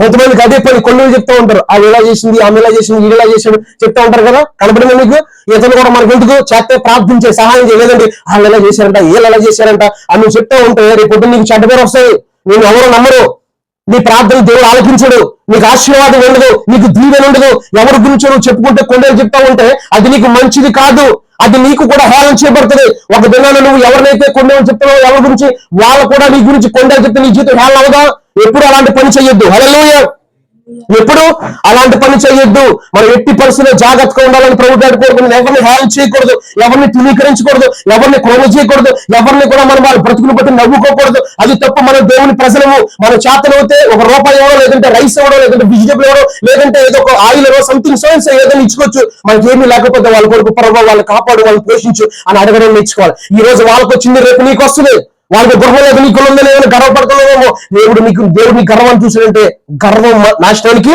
కొంతమందికి అదే పని కొన్ని చెప్తా ఉంటారు. ఆ ఇలా చేసింది ఆమె ఇలా చేసింది ఇలా చేసాడు చెప్తా ఉంటారు కదా? కనపడింది మీకు? ఇతను కూడా మనకి ఎందుకు చేస్తే ప్రార్థించే సహాయం చేయలేదండి వాళ్ళు ఎలా చేశారంట వీళ్ళు ఎలా చేశారంట అని నువ్వు చెప్తా ఉంటే రేపు నీకు చెడ్డ పేరు వస్తాయి. నేను ఎవరు నమ్మరు. నీ ప్రార్థన దేవుడు ఆలకించడు. నీకు ఆశీర్వాదం ఉండదు. నీకు దీవెన ఉండదు. ఎవరి గురించి నువ్వు చెప్పుకుంటే కొండలు చెప్తా ఉంటే అది నీకు మంచిది కాదు. అది నీకు కూడా హేళన చేయబడుతుంది. ఒక దినాన నువ్వు ఎవరినైతే కొండలు చెప్తున్నావు ఎవరి గురించి వాళ్ళు కూడా నీ గురించి కొండలు చెప్తే నీ జీవితం హేళన అవదా ఎప్పుడు అలాంటి పని చేయొద్దు. హలలోయ ఎప్పుడు అలాంటి పని చేయొద్దు. మనం ఎట్టి పరిస్థితుల్లో జాగ్రత్తగా ఉండాలని ప్రభు గారు ఎవరిని హ్యాల్ చేయకూడదు ఎవరిని తునీకరించకూడదు ఎవరిని కోన చేయకూడదు ఎవరిని కూడా మనం వాళ్ళ బ్రతుకులు బట్టి నవ్వుకోకూడదు. అది తప్ప మన దేవుని ప్రజలము. మన చేతనవుతే ఒక రూపాయి ఇవ్వడం లేదంటే రైస్ ఇవ్వడం లేదంటే వెజిటబుల్ ఇవ్వడం లేదంటే ఏదో ఒక ఆయిల్ సంథింగ్ సోన్స్ ఏదైనా ఇచ్చుకోవచ్చు. మనకి ఏమీ లేకపోతే వాళ్ళ కొరకు ప్రభావ వాళ్ళు కాపాడు వాళ్ళు పోషించు అని అడగడం నేర్చుకోవాలి. ఈ రోజు వాళ్ళకి వచ్చింది రేపు నీకు వస్తుంది. వాళ్ళకి గృహం లేదు నీకు ఉందని ఏమైనా దేవుడు నీకు దేవుడు నీ గర్వం చూసాడంటే గర్వం నాశనానికి